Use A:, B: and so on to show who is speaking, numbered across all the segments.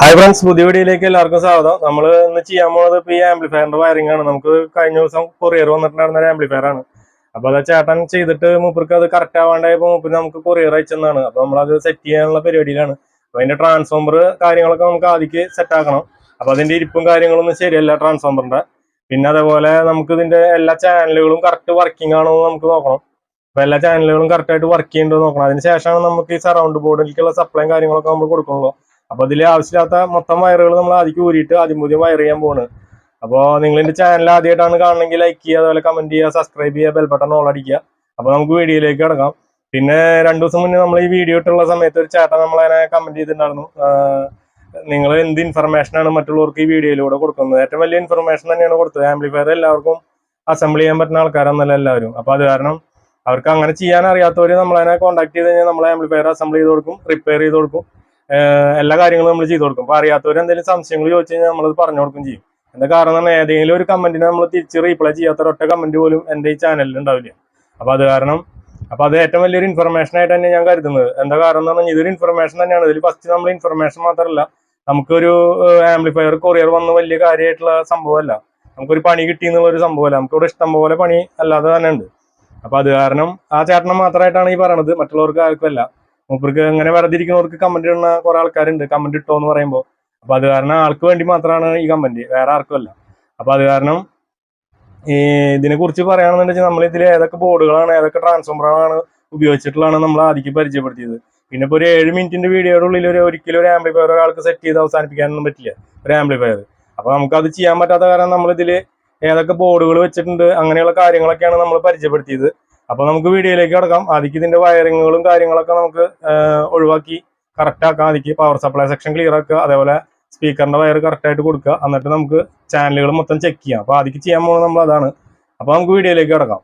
A: Hi friends പുതിയ വീഡിയോയിലേക്ക് എല്ലാവർക്കും സ്വാഗതം. നമ്മൾ ഇന്ന് ചെയ്യാൻ പോകുന്നത് ഇപ്പോൾ ഈ ആംപ്ലിഫയറിന്റെ വയറിംഗ് ആണ്. നമുക്ക് കഴിഞ്ഞ ദിവസം കൊറിയർ വന്നിട്ടുണ്ടായിരുന്ന ഒരു ആംപ്ലിഫയർ ആണ്. അപ്പോൾ അത് ചേട്ടൻ ചെയ്തിട്ട് മൂപ്പർക്ക് അത് കറക്റ്റ് ആവാണ്ടായപ്പോൾ മൂപ്പര് നമുക്ക് കൊറിയർ അയച്ചെന്നാണ്. അപ്പൊ നമ്മളത് സെറ്റ് ചെയ്യാനുള്ള പരിപാടിയിലാണ്. അപ്പൊ അതിന്റെ ട്രാൻസ്ഫോമർ കാര്യങ്ങളൊക്കെ നമുക്ക് ആദ്യം സെറ്റ് ആക്കണം. അപ്പോൾ അതിന്റെ ഇരിപ്പും കാര്യങ്ങളൊന്നും ശരിയല്ല ട്രാൻസ്ഫോമറിന്റെ പിന്നെ അതേപോലെ നമുക്ക് ഇതിന്റെ എല്ലാ ചാനലുകളും കറക്റ്റ് വർക്കിംഗ് ആണോ എന്ന് നമുക്ക് നോക്കണം. അപ്പൊ എല്ലാ ചാനലുകളും കറക്റ്റ് ആയിട്ട് വർക്ക് ചെയ്യുന്നുണ്ടോ നോക്കണം. അതിന് ശേഷമാണ് നമുക്ക് ഈ സറൗണ്ട് ബോർഡിലേക്കുള്ള സപ്ലൈയും കാര്യങ്ങളൊക്കെ നമ്മൾ കൊടുക്കുള്ളൂ അപ്പൊ അതിൽ ആവശ്യമില്ലാത്ത മൊത്തം വയറുകൾ നമ്മൾ ആദ്യം ഊരിയിട്ട് ആദ്യം പുതിയ വയർ ചെയ്യാൻ പോണ്. അപ്പോൾ നിങ്ങൾ എന്റെ ചാനൽ ആദ്യമായിട്ടാണ് കാണണമെങ്കിൽ ലൈക്ക് ചെയ്യുക അതുപോലെ കമന്റ് ചെയ്യുക സബ്സ്ക്രൈബ് ചെയ്യുക ബെൽ ബട്ടൺ ഓൾ അടിക്കുക. അപ്പൊ നമുക്ക് വീഡിയോയിലേക്ക് കിടക്കാം. പിന്നെ രണ്ടു ദിവസം മുന്നേ നമ്മൾ ഈ വീഡിയോ ഇട്ടുള്ള സമയത്ത് ഒരു ചേട്ടൻ നമ്മളതിനെ കമന്റ് ചെയ്തിട്ടുണ്ടായിരുന്നു. നിങ്ങൾ എന്ത് ഇൻഫർമേഷൻ ആണ് മറ്റുള്ളവർക്ക് ഈ വീഡിയോയിലൂടെ കൊടുക്കുന്നത്? ഏറ്റവും വലിയ ഇൻഫർമേഷൻ തന്നെയാണ് കൊടുത്തത്. ആംപ്ലിഫയർ എല്ലാവർക്കും അസംബിൾ ചെയ്യാൻ പറ്റുന്ന ആൾക്കാരാണെന്നല്ല എല്ലാവരും. അപ്പോൾ അത് കാരണം അവർക്ക് അങ്ങനെ ചെയ്യാൻ അറിയാത്തവർ നമ്മളതിനെ കോൺടാക്ട് ചെയ്ത് കഴിഞ്ഞാൽ നമ്മൾ ആംപ്ലിഫയർ അസംബിൾ ചെയ്ത് കൊടുക്കും റിപ്പയർ ചെയ്ത് കൊടുക്കും. എല്ലാ കാര്യങ്ങളും നമ്മൾ ചെയ്തു കൊടുക്കും. അപ്പൊ അറിയാത്തവർ എന്തെങ്കിലും സംശയങ്ങൾ ചോദിച്ചു കഴിഞ്ഞാൽ നമ്മളത് പറഞ്ഞു കൊടുക്കും ചെയ്യും. എന്താ കാരണം ഏതെങ്കിലും ഒരു കമന്റിനെ നമ്മൾ തിരിച്ച് റീപ്ലൈ ചെയ്യാത്ത ഒറ്റ കമന്റ് പോലും എന്റെ ഈ ചാനലിൽ ഉണ്ടാവില്ല. അപ്പൊ അത് കാരണം അപ്പൊ അത് ഏറ്റവും വലിയൊരു ഇൻഫർമേഷൻ ആയിട്ട് തന്നെ ഞാൻ കരുതുന്നത്. എന്താ കാരണം എന്ന് പറഞ്ഞാൽ ഇതൊരു ഇൻഫർമേഷൻ തന്നെയാണ്. ഇതിൽ ഫസ്റ്റ് നമ്മൾ ഇൻഫർമേഷൻ മാത്രമല്ല നമുക്കൊരു ആംപ്ലിഫയർ കൊറിയർ വന്ന വലിയ കാര്യമായിട്ടുള്ള സംഭവമല്ല. നമുക്കൊരു പണി കിട്ടി എന്നുള്ള ഒരു സംഭവമല്ല. നമുക്കിവിടെ ഇഷ്ടം പോലെ പണി അല്ലാതെ തന്നെ ഉണ്ട്. അപ്പൊ അത് കാരണം ആ ചേട്ടനെ മാത്രമായിട്ടാണ് ഈ പറയണത്. മറ്റുള്ളവർക്ക് ആർക്കും അല്ല. മൂപ്പർക്ക് അങ്ങനെ വെറുതെ ഇരിക്കുന്നവർക്ക് കമന്റ് ഇടുന്ന കുറെ ആൾക്കാരുണ്ട്. കമന്റ് ഇട്ടോ എന്ന് പറയുമ്പോൾ അപ്പൊ അത് കാരണം ആൾക്ക് വേണ്ടി മാത്രമാണ് ഈ കമന്റ് വേറെ ആർക്കും അല്ല. അപ്പൊ അത് കാരണം ഈ ഇതിനെ കുറിച്ച് പറയുകയാണെന്നുണ്ടെങ്കിൽ നമ്മൾ ഇതിൽ ഏതൊക്കെ ബോർഡുകളാണ് ഏതൊക്കെ ട്രാൻസ്ഫോമറുകളാണ് ഉപയോഗിച്ചിട്ടുള്ളതാണ് നമ്മൾ ആദ്യം പരിചയപ്പെടുത്തിയത്. പിന്നെ ഇപ്പോൾ ഒരു ഏഴ് മിനിറ്റിന്റെ വീഡിയോയുടെ ഉള്ളിൽ ഒരു ഒരിക്കലും ഒരു ആംപ്ലിഫയർ ഒരാൾക്ക് സെറ്റ് ചെയ്ത് അവസാനിപ്പിക്കാനൊന്നും പറ്റില്ല. ഒരു ആംപ്ലിഫയർ അപ്പൊ നമുക്ക് അത് ചെയ്യാൻ പറ്റാത്ത കാരണം നമ്മൾ ഇതിൽ ഏതൊക്കെ ബോർഡുകൾ വെച്ചിട്ടുണ്ട് അങ്ങനെയുള്ള കാര്യങ്ങളൊക്കെയാണ് നമ്മൾ പരിചയപ്പെടുത്തിയത്. അപ്പൊ നമുക്ക് വീഡിയോയിലേക്ക് കിടക്കാം. ആദ്യം ഇതിന്റെ വയറിങ്ങുകളും കാര്യങ്ങളൊക്കെ നമുക്ക് ഒഴിവാക്കി കറക്റ്റ് ആക്കാം. ആദ്യം പവർ സപ്ലൈ സെക്ഷൻ ക്ലിയർ ആക്കുക. അതേപോലെ സ്പീക്കറിന്റെ വയർ കറക്റ്റ് ആയിട്ട് കൊടുക്കുക. എന്നിട്ട് നമുക്ക് ചാനലുകൾ മൊത്തം ചെക്ക് ചെയ്യാം. അപ്പൊ ആദ്യം ചെയ്യാൻ പോകുന്നത് നമ്മൾ അതാണ്. അപ്പൊ നമുക്ക് വീഡിയോയിലേക്ക് കിടക്കാം.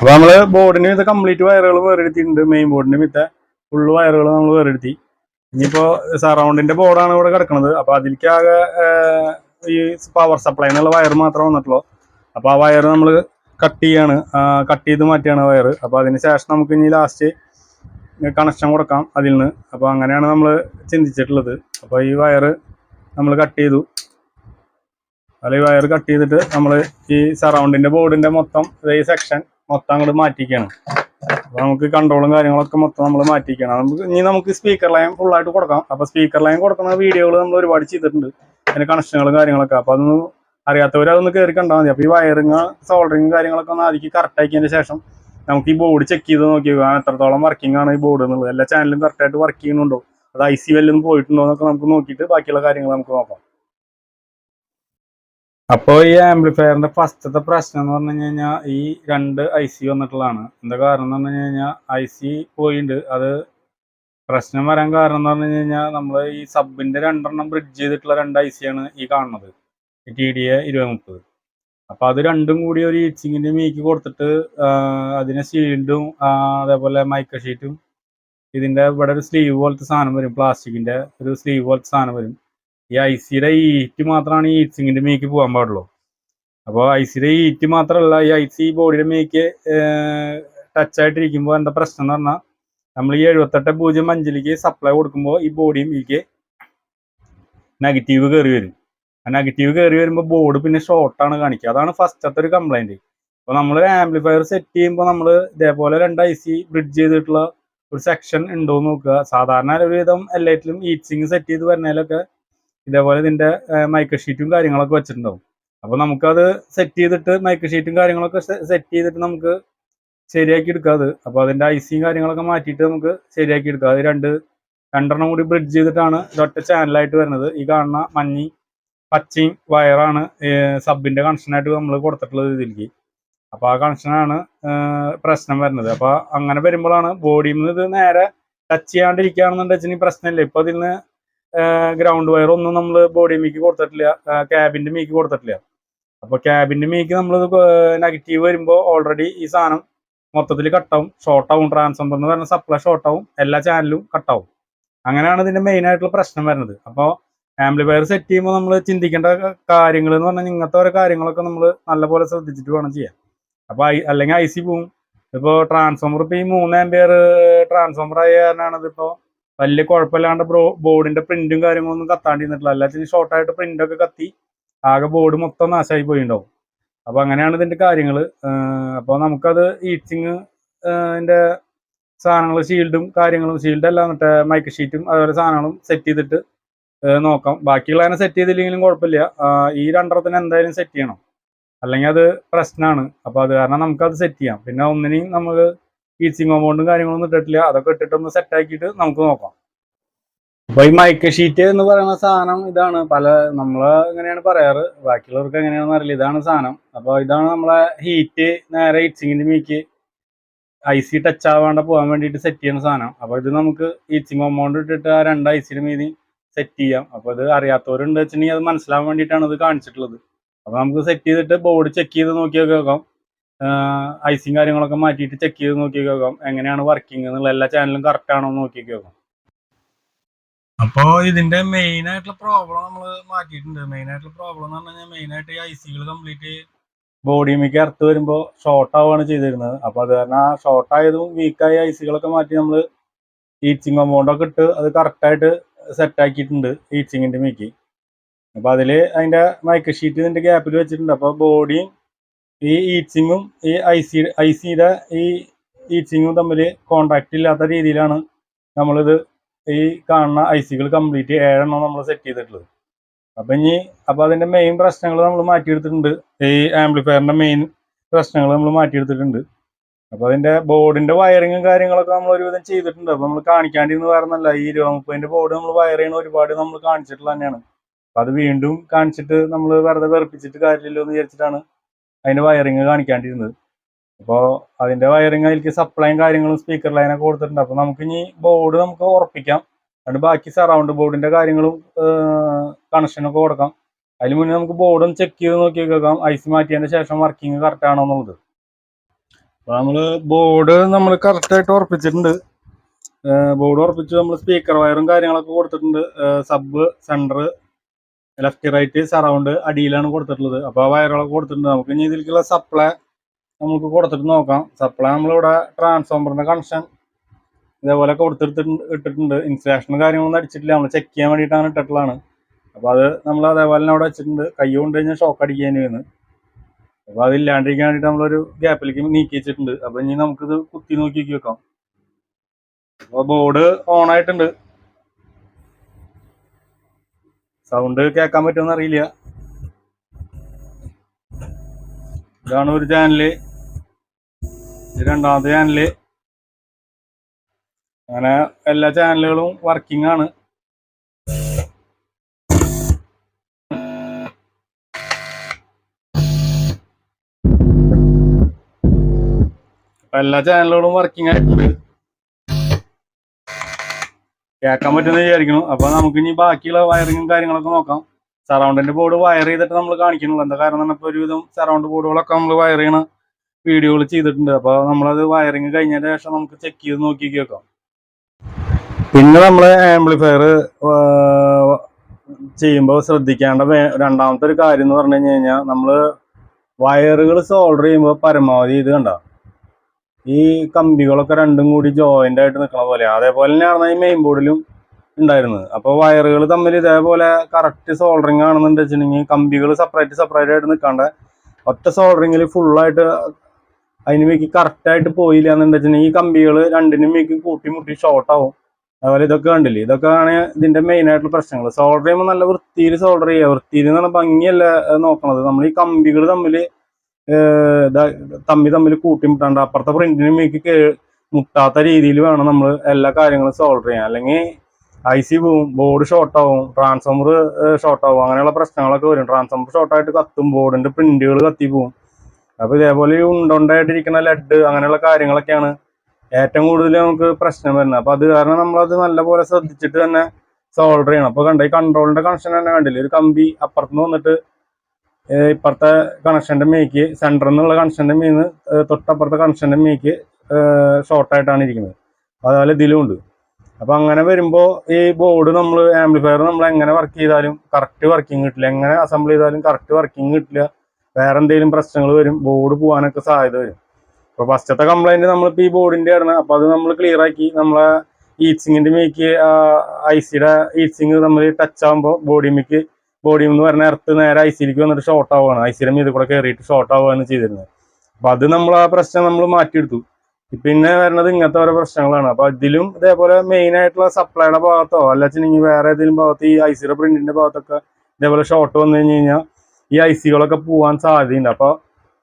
A: അപ്പൊ നമ്മൾ ബോർഡിന് ഇത് കംപ്ലീറ്റ് വയറുകൾ വേറെടുത്തിട്ടുണ്ട്. മെയിൻ ബോർഡിന് മിത്ത ഫുള്ള് വയറുകൾ നമ്മൾ വേറെടുത്തി. ഇനിയിപ്പോ സറൗണ്ടിന്റെ ബോർഡാണ് ഇവിടെ കിടക്കുന്നത് അപ്പൊ അതിലേക്ക് ആകെ ഈ പവർ സപ്ലൈ എന്നുള്ള വയർ മാത്രമേ വന്നിട്ടുള്ളൂ. അപ്പൊ ആ വയർ നമ്മൾ കട്ട് ചെയ്യാണ്. കട്ട് ചെയ്ത് മാറ്റിയാണ് വയർ അപ്പൊ അതിന് ശേഷം നമുക്ക് ഇനി ലാസ്റ്റ് കണക്ഷൻ കൊടുക്കാം അതിൽ നിന്ന് അപ്പൊ അങ്ങനെയാണ് നമ്മൾ ചിന്തിച്ചിട്ടുള്ളത്. അപ്പൊ ഈ വയർ നമ്മൾ കട്ട് ചെയ്തു. അല്ല ഈ വയർ കട്ട് ചെയ്തിട്ട് നമ്മൾ ഈ സറൗണ്ടിന്റെ ബോർഡിന്റെ മൊത്തം ഈ സെക്ഷൻ മൊത്തം അങ്ങോട്ട് മാറ്റിക്കാണ്. നമുക്ക് കൺട്രോളും കാര്യങ്ങളൊക്കെ മൊത്തം നമ്മൾ മാറ്റിക്കണം നമുക്ക് ഇനി നമുക്ക് സ്പീക്കർ ലൈൻ ഫുൾ ആയിട്ട് കൊടുക്കാം. അപ്പൊ സ്പീക്കർ ലൈൻ കൊടുക്കുന്ന വീഡിയോകൾ നമ്മൾ ഒരുപാട് ചെയ്തിട്ടുണ്ട്. അതിന്റെ കണക്ഷനുകളും കാര്യങ്ങളൊക്കെ. അപ്പൊ അതൊന്ന് അറിയാത്തവർ അതൊന്ന് കയറി കണ്ടാൽ മതി. അപ്പൊ ഈ വയറിങ് സോൾഡറിങ് കാര്യങ്ങളൊക്കെ ഒന്ന് ആദ്യം കറക്റ്റ് ആക്കിയതിന് ശേഷം നമുക്ക് ഈ ബോർഡ് ചെക്ക് ചെയ്ത് നോക്കി എത്രത്തോളം വർക്കിംഗ് ആണ് ഈ ബോർഡ് എന്നുള്ളത്. എല്ലാ ചാനലും കറക്റ്റ് ആയിട്ട് വർക്ക് ചെയ്യുന്നുണ്ടോ? അത് ഐ സി വെല്ലൊന്നും പോയിട്ടുണ്ടോ എന്നൊക്കെ നമുക്ക് നോക്കിയിട്ട് ബാക്കിയുള്ള കാര്യങ്ങൾ നമുക്ക് നോക്കാം. അപ്പോൾ ഈ ആംപ്ലിഫയറിന്റെ ഫസ്റ്റത്തെ പ്രശ്നം എന്ന് പറഞ്ഞു കഴിഞ്ഞാൽ ഈ രണ്ട് ഐ സി വന്നിട്ടുള്ളതാണ്. എന്താ കാരണം എന്ന് പറഞ്ഞു കഴിഞ്ഞാൽ ഐ സി പോയിണ്ട്. അത് പ്രശ്നം വരാൻ കാരണം എന്ന് പറഞ്ഞു കഴിഞ്ഞാൽ നമ്മൾ ഈ സബിന്റെ രണ്ടെണ്ണം ബ്രിഡ്ജ് ചെയ്തിട്ടുള്ള രണ്ട് ഐ സി ആണ് ഈ കാണുന്നത്. ടി ഡി എ ഇരുപത് മുപ്പത് അപ്പൊ അത് രണ്ടും കൂടി ഒരു ഈച്ചിങ്ങിന്റെ മീക്ക് കൊടുത്തിട്ട് അതിനെ ഷീൽഡും അതേപോലെ മൈക്ക ഷീറ്റും ഇതിന്റെ ഇവിടെ ഒരു സ്ലീവ് പോലത്തെ സാധനം വരും. പ്ലാസ്റ്റിക്കിന്റെ ഒരു സ്ലീവ് പോലത്തെ സാധനം വരും. ഈ ഐ സിയുടെ ഈറ്റ് മാത്രമാണ് ഈ ഈറ്റ്സിങ്ങിന്റെ മേക്ക് പോകാൻ പാടുള്ളൂ. അപ്പോൾ സിയുടെ ഈറ്റ് മാത്രമല്ല ഈ ഐ സി ബോഡിയുടെ മേക്ക് ടച്ച് ആയിട്ടിരിക്കുമ്പോൾ എന്താ പ്രശ്നം എന്ന് പറഞ്ഞാൽ നമ്മൾ ഈ എഴുപത്തെട്ട് പൂജ്യം അഞ്ചിലേക്ക് സപ്ലൈ കൊടുക്കുമ്പോൾ ഈ ബോഡിയും മീക്ക് നെഗറ്റീവ് കയറി വരും. ആ നെഗറ്റീവ് കയറി വരുമ്പോൾ ബോർഡ് പിന്നെ ഷോർട്ടാണ് കാണിക്കുക. അതാണ് ഫസ്റ്റത്തെ ഒരു കംപ്ലൈന്റ് അപ്പോൾ നമ്മൾ ആംപ്ലിഫയർ സെറ്റ് ചെയ്യുമ്പോൾ നമ്മൾ ഇതേപോലെ രണ്ട് ഐ സി ബ്രിഡ്ജ് ചെയ്തിട്ടുള്ള ഒരു സെക്ഷൻ ഉണ്ടോ എന്ന് നോക്കുക. സാധാരണ ഒരുവിധം എല്ലാറ്റിലും ഈറ്റ്സിങ് സെറ്റ് ചെയ്ത് വരുന്നതിലൊക്കെ ഇതേപോലെ ഇതിന്റെ മൈക്രോ ഷീറ്റും കാര്യങ്ങളൊക്കെ വെച്ചിട്ടുണ്ടാവും. അപ്പൊ നമുക്കത് സെറ്റ് ചെയ്തിട്ട് മൈക്രോ ഷീറ്റും കാര്യങ്ങളൊക്കെ സെറ്റ് ചെയ്തിട്ട് നമുക്ക് ശരിയാക്കി എടുക്കാം അത്. അപ്പൊ അതിന്റെ ഐസിയും കാര്യങ്ങളൊക്കെ മാറ്റിയിട്ട് നമുക്ക് ശരിയാക്കി എടുക്കാം. അത് രണ്ട് രണ്ടെണ്ണം കൂടി ബ്രിഡ്ജ് ചെയ്തിട്ടാണ് ഇതൊറ്റ ചാനലായിട്ട് വരുന്നത്. ഈ കാണുന്ന മഞ്ഞി പച്ചയും വയറാണ് സബിന്റെ കണക്ഷനായിട്ട് നമ്മൾ കൊടുത്തിട്ടുള്ളത് ഇതിലേക്ക്. അപ്പൊ ആ കണക്ഷനാണ് പ്രശ്നം വരുന്നത്. അപ്പൊ അങ്ങനെ വരുമ്പോഴാണ് ബോഡിയിൽ നിന്ന് ഇത് നേരെ ടച്ച് ചെയ്യാണ്ടിരിക്കുകയാണെന്നുണ്ടെങ്കിൽ പ്രശ്നമില്ല. ഇപ്പൊ അതിൽ നിന്ന് ഗ്രൗണ്ട് വയർ ഒന്നും നമ്മൾ ബോഡി മീക്ക് കൊടുത്തിട്ടില്ല. ക്യാബിന്റെ മീക്ക് കൊടുത്തിട്ടില്ല. അപ്പൊ ക്യാബിന്റെ മീക്ക് നമ്മൾ നെഗറ്റീവ് വരുമ്പോൾ ഓൾറെഡി ഈ സാധനം മൊത്തത്തിൽ കട്ടാവും ഷോർട്ട് ആവും. ട്രാൻസ്ഫോമർ എന്ന് പറഞ്ഞ സപ്ലൈ ഷോർട്ട് ആവും. എല്ലാ ചാനലും കട്ടാവും അങ്ങനെയാണ് ഇതിന്റെ മെയിൻ ആയിട്ടുള്ള പ്രശ്നം വരുന്നത്. അപ്പോൾ
B: ആംപ്ലിഫയർ സെറ്റ് ചെയ്യുമ്പോൾ നമ്മൾ ചിന്തിക്കേണ്ട കാര്യങ്ങൾ എന്ന് പറഞ്ഞാൽ ഇങ്ങനത്തെ ഓരോ കാര്യങ്ങളൊക്കെ നമ്മൾ നല്ലപോലെ ശ്രദ്ധിച്ചിട്ട് വേണം ചെയ്യാൻ. അപ്പോൾ അല്ലെങ്കിൽ ഐ സി പോവും. ഇപ്പോൾ ട്രാൻസ്ഫോമർ ഇപ്പോൾ ഈ മൂന്ന് ആംബിയർ ട്രാൻസ്ഫോമർ ആയ കാരണമാണ് ഇതിപ്പോൾ വലിയ കുഴപ്പമില്ലാണ്ട് ബ്രോ ബോർഡിന്റെ പ്രിന്റും കാര്യങ്ങളൊന്നും കത്താണ്ടിരുന്നിട്ടില്ല. എല്ലാത്തിനും ഷോർട്ടായിട്ട് പ്രിന്റൊക്കെ കത്തി. ആകെ ബോർഡ് മൊത്തം നാശമായി പോയിണ്ടാവും. അപ്പൊ അങ്ങനെയാണ് ഇതിന്റെ കാര്യങ്ങൾ അപ്പോൾ നമുക്കത് ഈച്ചിങ് സാധനങ്ങൾ ഷീൽഡും കാര്യങ്ങളും ഷീൽഡ് അല്ല മറ്റേ മൈക്ക് ഷീറ്റും അതുപോലെ സാധനങ്ങളും സെറ്റ് ചെയ്തിട്ട് നോക്കാം. നോക്കാം ബാക്കിയുള്ളതിനെ സെറ്റ് ചെയ്തില്ലെങ്കിലും കുഴപ്പമില്ല. ഈ രണ്ടെണ്ണത്തിന് എന്തായാലും സെറ്റ് ചെയ്യണം. അല്ലെങ്കിൽ അത് പ്രശ്നമാണ് അപ്പോൾ അത് കാരണം നമുക്കത് സെറ്റ് ചെയ്യാം. പിന്നെ ഒന്നിനെയും നമുക്ക് ഈച്ചിങ് അമൗണ്ടും കാര്യങ്ങളൊന്നും ഇട്ടിട്ടില്ല. അതൊക്കെ ഇട്ടിട്ടൊന്ന് സെറ്റ് ആക്കിയിട്ട് നമുക്ക് നോക്കാം. അപ്പൊ ഈ മൈക്ക് ഷീറ്റ് എന്ന് പറയുന്ന സാധനം ഇതാണ്. പല നമ്മൾ എങ്ങനെയാണ് പറയാറ്? ബാക്കിയുള്ളവർക്ക് എങ്ങനെയാണെന്ന് അറിയില്ല. ഇതാണ് സാധനം. അപ്പൊ ഇതാണ് നമ്മളെ ഹീറ്റ് നേരെ ഈച്ചിങ്ങിന്റെ മീക്ക് ഐ സി ടച്ച് ആവാണ്ട് പോകാൻ വേണ്ടിയിട്ട് സെറ്റ് ചെയ്യുന്ന സാധനം. അപ്പൊ ഇത് നമുക്ക് ഈച്ചിങ് അമൗണ്ട് ഇട്ടിട്ട് ആ രണ്ട് ഐ സിയുടെ മീതി സെറ്റ് ചെയ്യാം. അപ്പൊ ഇത് അറിയാത്തവരുണ്ട് വെച്ചിട്ടുണ്ടെങ്കിൽ അത് മനസ്സിലാവാൻ വേണ്ടിയിട്ടാണ് ഇത് കാണിച്ചിട്ടുള്ളത്. അപ്പൊ നമുക്ക് സെറ്റ് ചെയ്തിട്ട് ബോർഡ് ചെക്ക് ചെയ്ത് നോക്കി നോക്കാം. ഐസിങ് കാര്യങ്ങളൊക്കെ മാറ്റിയിട്ട് ചെക്ക് ചെയ്ത് നോക്കി എങ്ങനെയാണ് വർക്കിംഗ് എന്നുള്ള എല്ലാ ചാനലും കറക്റ്റ് ആണോ നോക്കി നോക്കാം
A: അപ്പോ ഇതിന്റെ മെയിൻ ആയിട്ടുള്ള പ്രോബ്ലം നമ്മൾ മാറ്റിയിട്ടുണ്ട്. മെയിൻ ആയിട്ടുള്ള പ്രോബ്ലം എന്ന് പറഞ്ഞാൽ മെയിൻ ആയിട്ട് ഈ ഐസികൾ കംപ്ലീറ്റ്
B: ബോഡി മിക്ക അറുത്ത് വരുമ്പോൾ ഷോർട്ട് ആവുകയാണ് ചെയ്തിരുന്നത്. അപ്പോൾ അത് കാരണം ആ ഷോർട്ട് ആയതും വീക്കായ ഐസികളൊക്കെ മാറ്റി നമ്മൾ ഈച്ചിങ് അമൗണ്ടൊക്കെ ഇട്ട് അത് കറക്റ്റായിട്ട് സെറ്റ് ആക്കിയിട്ടുണ്ട് ഈച്ചിങ്ങിന്റെ മീക്ക്. അപ്പോൾ അതിൽ അതിന്റെ മൈക്ക് ഷീറ്റ് ഇതിന്റെ ഗ്യാപ്പിൽ വെച്ചിട്ടുണ്ട്. അപ്പോൾ ബോഡിയും ഈ ഈറ്റ്സിങ്ങും ഈ ഐ സി ഐ സിയുടെ ഈ ഈറ്റ്സിങ്ങും തമ്മിൽ കോണ്ടാക്ട് ഇല്ലാത്ത രീതിയിലാണ് നമ്മളിത് ഈ കാണുന്ന ഐ സികൾ കംപ്ലീറ്റ് ഏഴെണ്ണം നമ്മൾ സെറ്റ് ചെയ്തിട്ടുള്ളത്. അപ്പം ഇനി അപ്പോൾ അതിന്റെ മെയിൻ പ്രശ്നങ്ങൾ നമ്മൾ മാറ്റിയെടുത്തിട്ടുണ്ട്. ഈ ആംപ്ലിഫയറിന്റെ മെയിൻ പ്രശ്നങ്ങൾ നമ്മൾ മാറ്റിയെടുത്തിട്ടുണ്ട്. അപ്പോൾ അതിന്റെ ബോർഡിന്റെ വയറിങ്ങും കാര്യങ്ങളൊക്കെ നമ്മൾ ഒരുവിധം ചെയ്തിട്ടുണ്ട്. അപ്പോൾ നമ്മൾ കാണിക്കാണ്ടിരുന്ന് വേറെന്നല്ല ഈ ഇരുപത് ബോർഡ് നമ്മൾ വയർ ചെയ്യണ ഒരുപാട് നമ്മൾ കാണിച്ചിട്ടുള്ള തന്നെയാണ്. അപ്പം അത് വീണ്ടും കാണിച്ചിട്ട് നമ്മൾ വെറുതെ വെറുപ്പിച്ചിട്ട് കാര്യമില്ലല്ലോ എന്ന് വിചാരിച്ചിട്ടാണ് അതിന്റെ വയറിങ് കാണിക്കാണ്ടിരുന്നത്. അപ്പോൾ അതിന്റെ വയറിങ് അതിലേക്ക് സപ്ലൈയും കാര്യങ്ങളും സ്പീക്കർ ലൈനൊക്കെ കൊടുത്തിട്ടുണ്ട്. അപ്പോൾ നമുക്ക് ഇനി ബോർഡ് നമുക്ക് ഉറപ്പിക്കാം. അതുകൊണ്ട് ബാക്കി സറൗണ്ട് ബോർഡിന്റെ കാര്യങ്ങളും കണക്ഷനൊക്കെ കൊടുക്കാം. അതിന് മുന്നേ നമുക്ക് ബോർഡും ചെക്ക് ചെയ്ത് നോക്കി നോക്കാം ഐസ് മാറ്റിയതിന് ശേഷം വർക്കിംഗ് കറക്റ്റ് ആണോ എന്നുള്ളത്. അപ്പോൾ നമ്മൾ ബോർഡ് നമ്മൾ കറക്റ്റായിട്ട് ഉറപ്പിച്ചിട്ടുണ്ട്. ബോർഡ് ഉറപ്പിച്ച് നമ്മൾ സ്പീക്കർ വയറും കാര്യങ്ങളൊക്കെ കൊടുത്തിട്ടുണ്ട്. Sub centre left right surround അടിയിലാണ് കൊടുത്തിട്ടുള്ളത്. അപ്പോൾ ആ വയറുകളൊക്കെ കൊടുത്തിട്ടുണ്ട്. നമുക്ക് ഇനി ഇതിലേക്കുള്ള സപ്ലൈ നമുക്ക് കൊടുത്തിട്ട് നോക്കാം. സപ്ലൈ നമ്മളിവിടെ ട്രാൻസ്ഫോമറിന്റെ കണക്ഷൻ ഇതേപോലെ കൊടുത്തിട്ടുണ്ട് ഇട്ടിട്ടുണ്ട്. ഇൻസ്റ്റലേഷനും കാര്യങ്ങളൊന്നും അടിച്ചിട്ടില്ല. നമ്മൾ ചെക്ക് ചെയ്യാൻ വേണ്ടിയിട്ടാണ് ഇട്ടിട്ടുള്ളതാണ്. അപ്പോൾ അത് നമ്മൾ അതേപോലെ തന്നെ അവിടെ വെച്ചിട്ടുണ്ട്. കൈ കൊണ്ട് കഴിഞ്ഞാൽ ഷോക്ക് അടിക്കാൻ വന്ന് അപ്പോൾ അത് ഇല്ലാണ്ടിരിക്കാൻ വേണ്ടിയിട്ട് നമ്മളൊരു ഗ്യാപ്പിലേക്ക് നീക്കി വെച്ചിട്ടുണ്ട്. അപ്പോൾ ഇനി നമുക്കിത് കുത്തി നോക്കി വെക്കാം. അപ്പോൾ ബോർഡ് ഓൺ ആയിട്ടുണ്ട്. സൗണ്ട് കേൾക്കാൻ പറ്റുമെന്ന് അറിയില്ല. ഇതാണ് ഒരു ചാനൽ രണ്ടാമത്തെ ചാനൽ അങ്ങനെ എല്ലാ ചാനലുകളും വർക്കിംഗ് ആണ്. എല്ലാ ചാനലുകളും വർക്കിംഗ് ആയിട്ടുണ്ട്. കേൾക്കാൻ പറ്റുന്ന വിചാരിക്കുന്നു. അപ്പൊ നമുക്ക് ഇനി ബാക്കിയുള്ള വയറിങ്ങും കാര്യങ്ങളൊക്കെ നോക്കാം. സറൗണ്ടിന്റെ ബോർഡ് വയർ ചെയ്തിട്ട് നമ്മൾ കാണിക്കുന്നുള്ളൂ. എന്താ കാരണം തന്നെ ഇപ്പൊ ഒരുവിധം സറൗണ്ട് ബോർഡുകളൊക്കെ നമ്മൾ വയർ ചെയ്യണ വീഡിയോകൾ ചെയ്തിട്ടുണ്ട്. അപ്പൊ നമ്മളത് വയറിങ് കഴിഞ്ഞതിന് ശേഷം നമുക്ക് ചെക്ക് ചെയ്ത് നോക്കി കേൾക്കാം. പിന്നെ നമ്മൾ ആംപ്ലിഫയർ ചെയ്യുമ്പോൾ ശ്രദ്ധിക്കേണ്ട രണ്ടാമത്തെ ഒരു കാര്യം എന്ന് പറഞ്ഞു കഴിഞ്ഞു കഴിഞ്ഞാൽ നമ്മൾ വയറുകൾ സോൾഡർ ചെയ്യുമ്പോൾ പരമാവധി ഇത് കണ്ട ഈ കമ്പികളൊക്കെ രണ്ടും കൂടി ജോയിന്റ് ആയിട്ട് നിൽക്കണ പോലെ. അതേപോലെ തന്നെയാണ് ഈ മെയിൻ ബോർഡിലും ഉണ്ടായിരുന്നത്. അപ്പോൾ വയറുകൾ തമ്മിൽ ഇതേപോലെ കറക്റ്റ് സോൾഡറിങ് ആണെന്ന് വെച്ചിട്ടുണ്ടെങ്കിൽ കമ്പികൾ സെപ്പറേറ്റ് സെപ്പറേറ്റ് ആയിട്ട് നിൽക്കാണ്ട് ഒറ്റ സോൾഡറിങ്ങിൽ ഫുള്ളായിട്ട് അതിന് മേക്ക് കറക്റ്റ് ആയിട്ട് പോയില്ല എന്ന് വെച്ചിട്ടുണ്ടെങ്കിൽ ഈ കമ്പികൾ രണ്ടിനും മേക്ക് കൂട്ടി മുട്ടി ഷോർട്ട് ആവും. അതുപോലെ ഇതൊക്കെ കണ്ടില്ലേ? ഇതൊക്കെ ആണ് ഇതിന്റെ മെയിൻ ആയിട്ടുള്ള പ്രശ്നങ്ങൾ സോൾഡർ ചെയ്യുമ്പോൾ നല്ല വൃത്തിയിൽ സോൾഡർ ചെയ്യുക. വൃത്തിയിൽ എന്ന് ഭംഗിയല്ല നോക്കണത്. നമ്മൾ ഈ കമ്പികൾ തമ്മിൽ തമ്മി തമ്മിൽ കൂട്ടിമുട്ടാണ്ട് അപ്പുറത്തെ പ്രിന്റിന് മേക്ക് മുട്ടാത്ത രീതിയിൽ വേണം നമ്മൾ എല്ലാ കാര്യങ്ങളും സോൾവ് ചെയ്യാൻ. അല്ലെങ്കിൽ ഐ സി പോവും ബോർഡ് ഷോർട്ട് ആവും ട്രാൻസ്ഫോമർ ഷോർട്ട് ആവും അങ്ങനെയുള്ള പ്രശ്നങ്ങളൊക്കെ വരും. ട്രാൻസ്ഫോമർ ഷോർട്ട് ആയിട്ട് കത്തും ബോർഡിന്റെ പ്രിന്റുകൾ കത്തി പോവും. അപ്പോൾ ഇതേപോലെ ഈ ഉണ്ടുണ്ടായിട്ടിരിക്കുന്ന ലെഡ് അങ്ങനെയുള്ള കാര്യങ്ങളൊക്കെയാണ് ഏറ്റവും കൂടുതൽ നമുക്ക് പ്രശ്നം വരുന്നത്. അപ്പോൾ അത് കാരണം നമ്മളത് നല്ലപോലെ ശ്രദ്ധിച്ചിട്ട് തന്നെ സോൾഡർ ചെയ്യണം. അപ്പോൾ കണ്ട ഈ കൺട്രോളിന്റെ കണക്ഷൻ തന്നെ കണ്ടില്ല? ഒരു കമ്പി അപ്പുറത്ത് നിന്ന് വന്നിട്ട് ഇപ്പുറത്തെ കണക്ഷന്റെ മേക്ക് സെന്ററിൽ നിന്നുള്ള കണക്ഷന്റെ മീന്ന് തൊട്ടപ്പുറത്തെ കണക്ഷന്റെ മേക്ക് ഷോർട്ടായിട്ടാണ് ഇരിക്കുന്നത്. അതുപോലെ ഇതിലും ഉണ്ട്. അപ്പോൾ അങ്ങനെ വരുമ്പോൾ ഈ ബോർഡ് നമ്മൾ ആംപ്ലിഫയർ നമ്മൾ എങ്ങനെ വർക്ക് ചെയ്താലും കറക്റ്റ് വർക്കിംഗ് കിട്ടില്ല. എങ്ങനെ അസംബിൾ ചെയ്താലും കറക്റ്റ് വർക്കിംഗ് കിട്ടില്ല. വേറെ എന്തെങ്കിലും പ്രശ്നങ്ങൾ വരും ബോർഡ് പോകാനൊക്കെ സാധ്യത വരും. അപ്പോൾ ഫസ്റ്റത്തെ കംപ്ലൈന്റ് നമ്മളിപ്പോൾ ഈ ബോർഡിന്റെ ആണ് അപ്പോൾ അത് നമ്മൾ ക്ലിയർ ആക്കി നമ്മളെ ഈച്ചിങ്ങിന്റെ മേക്ക് ഐ സിയുടെ ഈച്ചിങ് നമ്മൾ ടച്ച് ആകുമ്പോൾ ബോഡി മേക്ക് ബോഡി എന്ന് പറഞ്ഞ എർത്ത് നേരെ ഐ സിയിലേക്ക് വന്നിട്ട് ഷോർട്ട് ആവുകയാണ്. ഐ സിയുടെ മീത് കൂടെ കയറിയിട്ട് ഷോർട്ട് ആവുകയാണ് ചെയ്തിരുന്നത്. അപ്പൊ അത് നമ്മൾ ആ പ്രശ്നം നമ്മൾ മാറ്റിയെടുത്തു. പിന്നെ വരുന്നത് ഇങ്ങനത്തെ ഓരോ പ്രശ്നങ്ങളാണ്. അപ്പൊ ഇതിലും ഇതേപോലെ മെയിൻ ആയിട്ടുള്ള സപ്ലൈയുടെ ഭാഗത്തോ അല്ലെങ്കിൽ വേറെ ഏതെങ്കിലും ഭാഗത്ത് ഈ ഐ സിയുടെ പ്രിന്റിന്റെ ഭാഗത്തൊക്കെ ഇതേപോലെ ഷോർട്ട് വന്നു കഴിഞ്ഞു കഴിഞ്ഞാൽ ഈ ഐസികളൊക്കെ സികളൊക്കെ പോവാൻ സാധ്യതയുണ്ട്. അപ്പൊ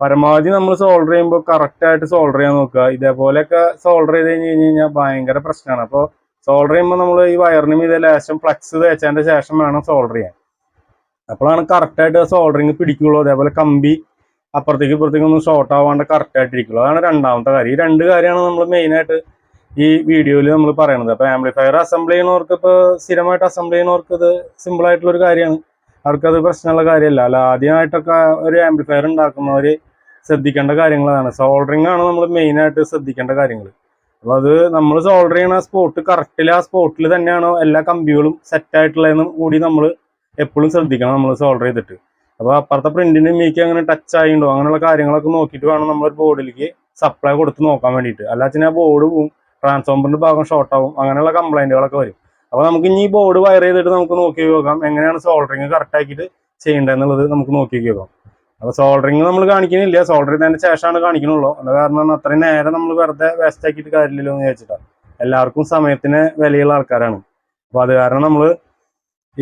B: പരമാവധി നമ്മൾ സോൾഡർ ചെയ്യുമ്പോൾ കറക്റ്റ് ആയിട്ട് സോൾഡർ ചെയ്യാൻ നോക്കുക. ഇതേപോലെയൊക്കെ സോൾഡർ ചെയ്ത് കഴിഞ്ഞ് കഴിഞ്ഞ് കഴിഞ്ഞാൽ ഭയങ്കര പ്രശ്നമാണ്. അപ്പോൾ സോൾഡർ ചെയ്യുമ്പോൾ നമ്മൾ ഈ വയറിന് മീതെ ലേശം ഫ്ലക്സ് തേച്ചതിന്റെ ശേഷം വേണം സോൾഡർ ചെയ്യാൻ. അപ്പോഴാണ് കറക്റ്റായിട്ട് സോൾഡറിങ് പിടിക്കുള്ളൂ. അതേപോലെ കമ്പി അപ്പുറത്തേക്ക് ഇപ്പുറത്തേക്ക് ഒന്നും ഷോർട്ട് ആവാണ്ട് കറക്റ്റ് ആയിട്ട് ഇരിക്കുള്ളൂ അതാണ് രണ്ടാമത്തെ കാര്യം. ഈ രണ്ട് കാര്യമാണ് നമ്മൾ മെയിനായിട്ട് ഈ വീഡിയോയിൽ നമ്മൾ പറയുന്നത് അപ്പോൾ ആംപ്ലിഫയർ അസംബിൾ ചെയ്യുന്നവർക്ക് ഇപ്പോൾ സ്ഥിരമായിട്ട് അസംബിൾ ചെയ്യുന്നവർക്ക് ഇത് ഒരു കാര്യമാണ്. അവർക്കത് പ്രശ്നമുള്ള കാര്യമല്ല. അല്ല ആദ്യമായിട്ടൊക്കെ ഒരു ആംപ്ലിഫയർ ഉണ്ടാക്കുന്നവർ ശ്രദ്ധിക്കേണ്ട കാര്യങ്ങളാണ്. സോൾഡറിങ് ആണ് നമ്മൾ മെയിനായിട്ട് ശ്രദ്ധിക്കേണ്ട കാര്യങ്ങൾ അപ്പോൾ അത് നമ്മൾ സോൾഡർ ചെയ്യുന്ന സ്പോട്ട് കറക്റ്റിൽ ആ സ്പോട്ടിൽ തന്നെയാണോ എല്ലാ കമ്പികളും സെറ്റായിട്ടുള്ളതെന്നും കൂടി നമ്മൾ എപ്പോഴും ശ്രദ്ധിക്കണം നമ്മൾ സോൾഡർ ചെയ്തിട്ട്. അപ്പോൾ അപ്പുറത്തെ പ്രിന്റിന് മീക്ക് അങ്ങനെ ടച്ച് ആയിണ്ടോ? അങ്ങനെയുള്ള കാര്യങ്ങളൊക്കെ നോക്കിയിട്ട് വേണം നമ്മൾ ബോർഡിലേക്ക് സപ്ലൈ കൊടുത്ത് നോക്കാൻ വേണ്ടിയിട്ട്. അല്ലാച്ച ബോർഡ് പോവും ട്രാൻസ്ഫോമറിന്റെ ഭാഗം ഷോർട്ട് ആവും. അങ്ങനെയുള്ള കംപ്ലൈന്റുകളൊക്കെ വരും. അപ്പോൾ നമുക്ക് ഇനി ഈ ബോർഡ് വയർ ചെയ്തിട്ട് നമുക്ക് നോക്കി നോക്കാം. എങ്ങനെയാണ് സോൾഡറിങ് കറക്റ്റ് ആക്കിയിട്ട് ചെയ്യേണ്ടതെന്നുള്ളത് നമുക്ക് നോക്കി നോക്കാം അപ്പോൾ സോൾഡറിങ് നമ്മൾ കാണിക്കുന്നില്ല സോൾഡർ ചെയ്തതിന് ശേഷമാണ് കാണിക്കണുള്ളൂ. അത് കാരണം അത്രയും നേരം നമ്മൾ വെറുതെ വേസ്റ്റ് ആക്കിയിട്ട് കാര്യമില്ലല്ലോ എന്ന് വിചാരിച്ചിട്ടാണ് എല്ലാവർക്കും സമയത്തിന് വിലയുള്ള ആൾക്കാരാണ്. അപ്പോൾ അത് കാരണം നമ്മൾ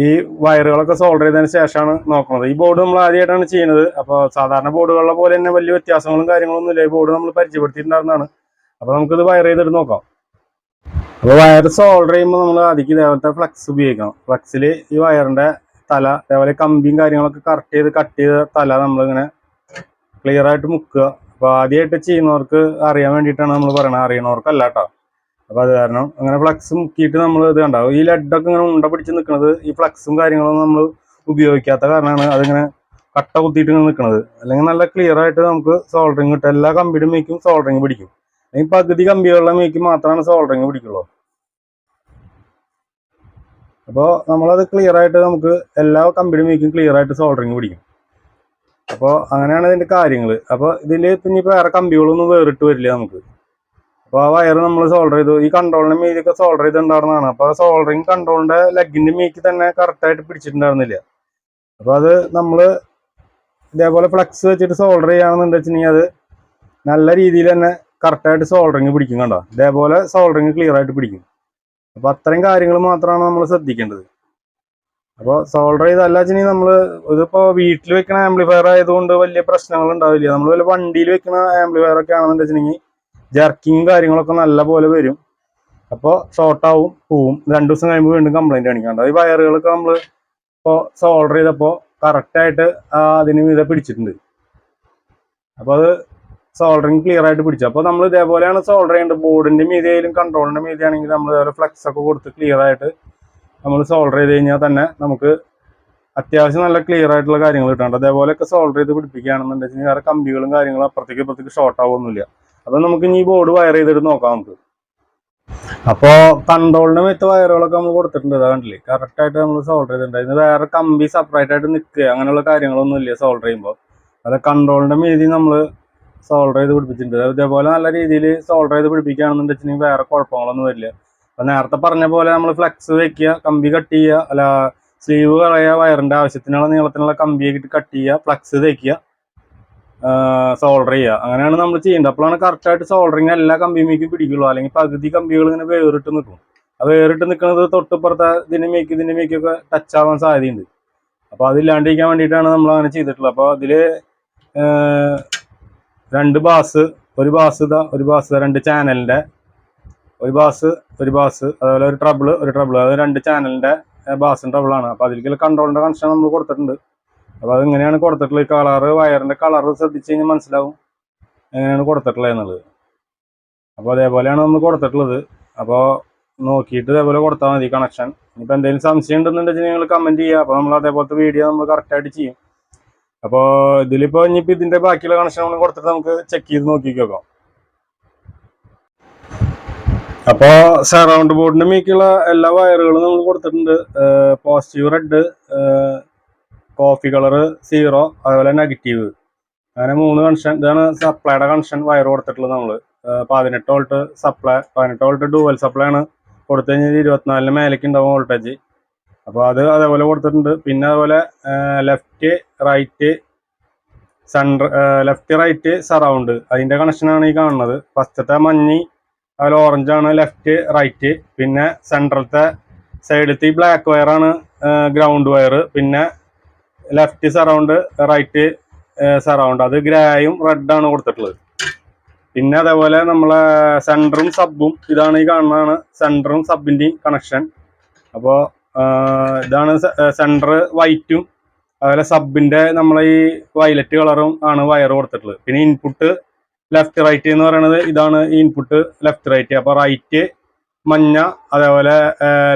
B: ഈ വയറുകളൊക്കെ സോൾഡർ ചെയ്തതിന് ശേഷമാണ് നോക്കുന്നത് ഈ ബോർഡ് നമ്മൾ ആദ്യമായിട്ടാണ് ചെയ്യുന്നത്. അപ്പോൾ സാധാരണ ബോർഡുകളെ പോലെ തന്നെ വലിയ വ്യത്യാസങ്ങളും കാര്യങ്ങളൊന്നും ഇല്ല. ഈ ബോർഡ് നമ്മൾ പരിചയപ്പെടുത്തിയിട്ടുണ്ടായിരുന്നതാണ്. അപ്പോൾ നമുക്കിത് വയർ ചെയ്തിട്ട് നോക്കാം. അപ്പോൾ വയർ സോൾഡർ ചെയ്യുമ്പോൾ നമ്മൾ ആദ്യം ഇതേപോലത്തെ ഫ്ലക്സ് ഉപയോഗിക്കണം. ഫ്ലക്സിൽ ഈ വയറിന്റെ തല അതേപോലെ കമ്പിയും കാര്യങ്ങളൊക്കെ കറക്റ്റ് ചെയ്ത് കട്ട് ചെയ്ത തല നമ്മളിങ്ങനെ ക്ലിയർ ആയിട്ട് മുക്കുക. അപ്പോൾ ആദ്യമായിട്ട് ചെയ്യുന്നവർക്ക് അറിയാൻ വേണ്ടിയിട്ടാണ് നമ്മൾ പറയുന്നത് അറിയണവർക്കല്ല കേട്ടോ അപ്പോൾ അത് കാരണം അങ്ങനെ ഫ്ലക്സ് മുക്കിയിട്ട് നമ്മൾ ഇത് കണ്ടാവും ഈ ലെഡൊക്കെ ഇങ്ങനെ ഉണ്ട പിടിച്ച് നിൽക്കുന്നത് ഈ ഫ്ലക്സും കാര്യങ്ങളൊന്നും നമ്മൾ ഉപയോഗിക്കാത്ത കാരണമാണ് അതിങ്ങനെ കട്ട കുത്തിയിട്ട് ഇങ്ങനെ നിൽക്കുന്നത് അല്ലെങ്കിൽ നല്ല ക്ലിയർ ആയിട്ട് നമുക്ക് സോൾഡറിങ് കിട്ടും. എല്ലാ കമ്പിയുടെ മേക്കും സോൾഡറിങ് പിടിക്കും. അല്ലെങ്കിൽ പകുതി കമ്പികളുടെ മേക്ക് മാത്രമാണ് സോൾഡറിങ് പിടിക്കുള്ളൂ. അപ്പോൾ നമ്മളത് ക്ലിയർ ആയിട്ട് നമുക്ക് എല്ലാ കമ്പിയുടെ മേക്കും ക്ലിയർ ആയിട്ട് സോൾഡറിങ് പിടിക്കും. അപ്പോൾ അങ്ങനെയാണ് ഇതിന്റെ കാര്യങ്ങൾ അപ്പോൾ ഇതിൽ പിന്നെ ഇപ്പോൾ വേറെ കമ്പികളൊന്നും വേറിട്ട് വരില്ല നമുക്ക്. അപ്പോൾ ആ വയർ നമ്മൾ സോൾഡർ ചെയ്തു. ഈ കൺട്രോളിന്റെ മീതിയൊക്കെ സോൾഡർ ചെയ്തിട്ടുണ്ടായിരുന്നതാണ്. അപ്പോൾ സോൾഡറിങ് കൺട്രോളിന്റെ ലെഗിന്റെ മീക്ക് തന്നെ കറക്റ്റ് ആയിട്ട് പിടിച്ചിട്ടുണ്ടായിരുന്നില്ല. അപ്പോൾ അത് നമ്മൾ ഇതേപോലെ ഫ്ലക്സ് വെച്ചിട്ട് സോൾഡർ ചെയ്യുകയാണെന്ന് വെച്ചിട്ടുണ്ടെങ്കിൽ അത് നല്ല രീതിയിൽ തന്നെ കറക്റ്റായിട്ട് സോൾഡറിങ് പിടിക്കും കണ്ടോ? ഇതേപോലെ സോൾഡറിങ് ക്ലിയർ ആയിട്ട് പിടിക്കും. അപ്പോൾ അത്രയും കാര്യങ്ങൾ മാത്രമാണ് നമ്മൾ ശ്രദ്ധിക്കേണ്ടത്. അപ്പോൾ സോൾഡർ ചെയ്തല്ല വെച്ചിട്ടുണ്ടെങ്കിൽ നമ്മൾ ഇതിപ്പോൾ വീട്ടിൽ വെക്കുന്ന ആംപ്ലിഫയർ ആയതുകൊണ്ട് വലിയ പ്രശ്നങ്ങൾ ഉണ്ടാവില്ല. നമ്മൾ വല്ല വണ്ടിയിൽ വെക്കുന്ന ആംപ്ലിഫയർ ഒക്കെ ആണെന്ന് വെച്ചിട്ടുണ്ടെങ്കിൽ ജർക്കിങ് കാര്യങ്ങളൊക്കെ നല്ല പോലെ വരും. അപ്പോൾ ഷോർട്ട് ആവും പോവും. രണ്ടു ദിവസം കഴിയുമ്പോൾ വീണ്ടും കംപ്ലൈന്റ് കാണിക്കാണ്ട്. ഈ വയറുകളൊക്കെ നമ്മൾ ഇപ്പോൾ സോൾഡർ ചെയ്തപ്പോൾ കറക്റ്റായിട്ട് അതിന് മീതെ പിടിച്ചിട്ടുണ്ട്. അപ്പോൾ അത് സോൾഡറിങ് ക്ലിയർ ആയിട്ട് പിടിച്ചു. അപ്പോൾ നമ്മൾ ഇതേപോലെയാണ് സോൾഡർ ചെയ്യേണ്ടത്. ബോർഡിന്റെ മീതിയായാലും കൺട്രോളിന്റെ കൺട്രോളിന്റെ മീതെ ആണെങ്കിൽ നമ്മൾ ഇതേപോലെ ഫ്ലെക്സ് ഒക്കെ കൊടുത്ത് ക്ലിയർ ആയിട്ട് നമ്മൾ സോൾഡർ ചെയ്ത് കഴിഞ്ഞാൽ തന്നെ നമുക്ക് അത്യാവശ്യം നല്ല ക്ലിയർ ആയിട്ടുള്ള കാര്യങ്ങൾ കിട്ടാണ്ട്. അതേപോലെയൊക്കെ സോൾഡർ ചെയ്ത് പിടിപ്പിക്കുകയാണെന്നുണ്ടെങ്കിൽ വേറെ കമ്പികളും കാര്യങ്ങളും അപ്പുറത്തേക്ക് ഇപ്പുറത്തേക്ക് ഷോർട്ട് ആവുമൊന്നുമില്ല അപ്പൊ നമുക്ക് ഇനി ബോർഡ് വയർ ചെയ്തിട്ട് നോക്കാം നമുക്ക്. അപ്പോ കൺട്രോളിന് മെത്ത വയറുകളൊക്കെ നമ്മൾ കൊടുത്തിട്ടുണ്ട് അതാ കണ്ടില്ലേ? കറക്റ്റ് ആയിട്ട് നമ്മൾ സോൾഡർ ചെയ്തിട്ടുണ്ട്. അതിന് വേറെ കമ്പി സെപ്പറേറ്റ് ആയിട്ട് നിൽക്കുക അങ്ങനെയുള്ള കാര്യങ്ങളൊന്നും ഇല്ല സോൾഡർ ചെയ്യുമ്പോൾ അത് കൺട്രോളിന്റെ മീതി നമ്മൾ സോൾഡർ ചെയ്ത് പിടിപ്പിച്ചിട്ടുണ്ട്. ഇതേപോലെ നല്ല രീതിയിൽ സോൾഡർ ചെയ്ത് പിടിപ്പിക്കുകയാണെന്ന് വെച്ചിട്ടുണ്ടെങ്കിൽ വേറെ കുഴപ്പങ്ങളൊന്നും വരില്ല. അപ്പൊ നേരത്തെ പറഞ്ഞ പോലെ നമ്മൾ ഫ്ലെക്സ് വെക്കുക കമ്പി കട്ട് ചെയ്യുക അല്ല സ്ലീവ് കളയുക വയറിന്റെ ആവശ്യത്തിനുള്ള നീളത്തിനുള്ള കമ്പി കട്ട് ചെയ്യുക ഫ്ലെക്സ് തേക്കുക. സോൾഡർ ചെയ്യുക. അങ്ങനെയാണ് നമ്മൾ ചെയ്യേണ്ടത്. അപ്പോഴാണ് കറക്റ്റായിട്ട് സോൾഡറിങ് എല്ലാ കമ്പിമേക്കും പിടിക്കുള്ളൂ. അല്ലെങ്കിൽ പകുതി കമ്പികൾ ഇങ്ങനെ വേറിട്ട് നിൽക്കും. ആ വേറിട്ട് നിൽക്കുന്നത് തൊട്ടിപ്പുറത്തെ ഇതിന്റെ മേക്ക് ഇതിന്റെ മേക്കൊക്കെ ടച്ച് ആവാൻ സാധ്യതയുണ്ട്. അപ്പോൾ അതില്ലാണ്ടിരിക്കാൻ വേണ്ടിയിട്ടാണ് നമ്മൾ അങ്ങനെ ചെയ്തിട്ടുള്ളത്. അപ്പോൾ അതിൽ രണ്ട് ബാസ് ഒരു ബാസ് ഇതാ ഒരു ബാസ് രണ്ട് ചാനലിന്റെ ഒരു ബാസ് ഒരു ബാസ് അതുപോലെ ഒരു ട്രബിൾ ഒരു ട്രബിൾ അത് രണ്ട് ചാനലിന്റെ ബാസും ട്രബിളാണ് അപ്പോൾ അതിലേക്കുള്ള കൺട്രോളിന്റെ കണക്ഷൻ നമ്മൾ കൊടുത്തിട്ടുണ്ട്. അപ്പൊ അത് എങ്ങനെയാണ് കൊടുത്തിട്ടുള്ളത്? ഈ കളറ് വയറിന്റെ കളർ ശ്രദ്ധിച്ചു കഴിഞ്ഞാൽ മനസ്സിലാവും. എങ്ങനെയാണ് കൊടുത്തിട്ടുള്ളത് എന്നുള്ളത്. അപ്പോൾ അതേപോലെയാണ് നമ്മൾ കൊടുത്തിട്ടുള്ളത്. അപ്പോൾ നോക്കിയിട്ട് ഇതേപോലെ കൊടുത്താൽ മതി കണക്ഷൻ ഇനിയിപ്പോൾ എന്തെങ്കിലും സംശയം ഉണ്ടെന്നുണ്ടെങ്കിൽ നിങ്ങൾ കമന്റ് ചെയ്യുക. അപ്പോൾ നമ്മൾ അതേപോലത്തെ വീഡിയോ നമ്മൾ കറക്റ്റായിട്ട് ചെയ്യും. അപ്പോൾ ഇതിലിപ്പോൾ ഇനിയിപ്പോൾ ഇതിന്റെ ബാക്കിയുള്ള കണക്ഷൻ നമ്മൾ കൊടുത്തിട്ട് നമുക്ക് ചെക്ക് ചെയ്ത് നോക്കി നോക്കാം. അപ്പോൾ സറൗണ്ട് ബോർഡിന്റെ മീക്കുള്ള എല്ലാ വയറുകളും നമ്മൾ കൊടുത്തിട്ടുണ്ട്. Positive red coffee colour zero അതുപോലെ നെഗറ്റീവ് അങ്ങനെ മൂന്ന് കൺഷൻ ഇതാണ് സപ്ലൈയുടെ കൺഷൻ വയർ കൊടുത്തിട്ടുള്ളത് നമ്മൾ പതിനെട്ട് വോൾട്ട് സപ്ലൈ പതിനെട്ട് വോൾട്ട് ഡുവൽ സപ്ലൈ ആണ് കൊടുത്തു കഴിഞ്ഞാൽ ഇരുപത്തിനാലിന് മേലേക്ക് ഉണ്ടാവും വോൾട്ടേജ് അപ്പോൾ അത് അതേപോലെ കൊടുത്തിട്ടുണ്ട്. പിന്നെ അതുപോലെ left right centre left right surround അതിന്റെ കണക്ഷനാണ് ഈ കാണുന്നത്. ഫസ്റ്റത്തെ മഞ്ഞി അതുപോലെ ഓറഞ്ച് ആണ് ലെഫ്റ്റ് റൈറ്റ് പിന്നെ സെൻട്രലത്തെ സൈഡിലത്തെ ഈ ബ്ലാക്ക് വയറാണ് ഗ്രൗണ്ട് വയർ പിന്നെ ലെഫ്റ്റ് സറൗണ്ട് റൈറ്റ് സറൗണ്ട് അത് ഗ്രായും റെഡാണ് കൊടുത്തിട്ടുള്ളത്. പിന്നെ അതേപോലെ നമ്മളെ സെന്ററും സബും ഇതാണ് ഈ കാണുന്നതാണ്. സെന്ററും സബിന്റെയും കണക്ഷൻ അപ്പോൾ ഇതാണ് സെന്റർ വൈറ്റും അതുപോലെ സബിന്റെ നമ്മളെ ഈ വയലറ്റ് കളറും ആണ് വയർ കൊടുത്തിട്ടുള്ളത്. പിന്നെ ഇൻപുട്ട് ലെഫ്റ്റ് റൈറ്റ് എന്ന് പറയുന്നത് ഇതാണ് ഈ ഇൻപുട്ട് ലെഫ്റ്റ് റൈറ്റ് അപ്പോൾ റൈറ്റ് മഞ്ഞ അതേപോലെ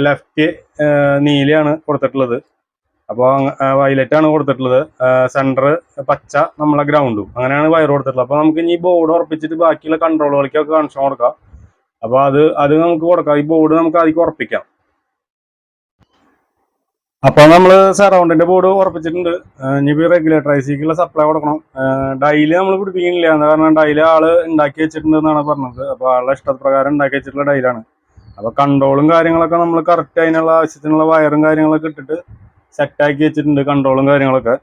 B: ലെഫ്റ്റ് നീലയാണ് കൊടുത്തിട്ടുള്ളത്. അപ്പോൾ ആണ് കൊടുത്തിട്ടുള്ളത്. സെന്റർ പച്ച നമ്മളെ ഗ്രൗണ്ടും അങ്ങനെയാണ് വയർ കൊടുത്തിട്ടുള്ളത്. അപ്പോൾ നമുക്ക് ഇനി ബോർഡ് ഉറപ്പിച്ചിട്ട് ബാക്കിയുള്ള കൺട്രോളുകൾക്കൊക്കെ കണക്ഷൻ കൊടുക്കാം. അപ്പോൾ അത് അത് നമുക്ക് കൊടുക്കാം. ഈ ബോർഡ് നമുക്ക് അതിക്ക് ഉറപ്പിക്കാം. അപ്പോൾ നമ്മൾ സറൗണ്ടിന്റെ ബോർഡ് ഉറപ്പിച്ചിട്ടുണ്ട്. ഇനിയിപ്പോൾ റെഗുലേറ്റർ ഐ സിക്കുള്ള സപ്ലൈ കൊടുക്കണം. ഡൈലി നമ്മൾ പിടിപ്പിക്കുന്നില്ല. കാരണം? ഡൈലി ആൾ ഉണ്ടാക്കി വെച്ചിട്ടുണ്ട് എന്നാണ് പറഞ്ഞത്. അപ്പോൾ ആളുടെ ഇഷ്ടപ്രകാരം ഉണ്ടാക്കി വെച്ചിട്ടുള്ള ഡൈലാണ് അപ്പോൾ കൺട്രോളും കാര്യങ്ങളൊക്കെ നമ്മൾ കറക്റ്റ് അതിനുള്ള ആവശ്യത്തിനുള്ള വയറും കാര്യങ്ങളൊക്കെ ഇട്ടിട്ട് സെറ്റാക്കി വെച്ചിട്ടുണ്ട് കൺട്രോളും കാര്യങ്ങളൊക്കെ.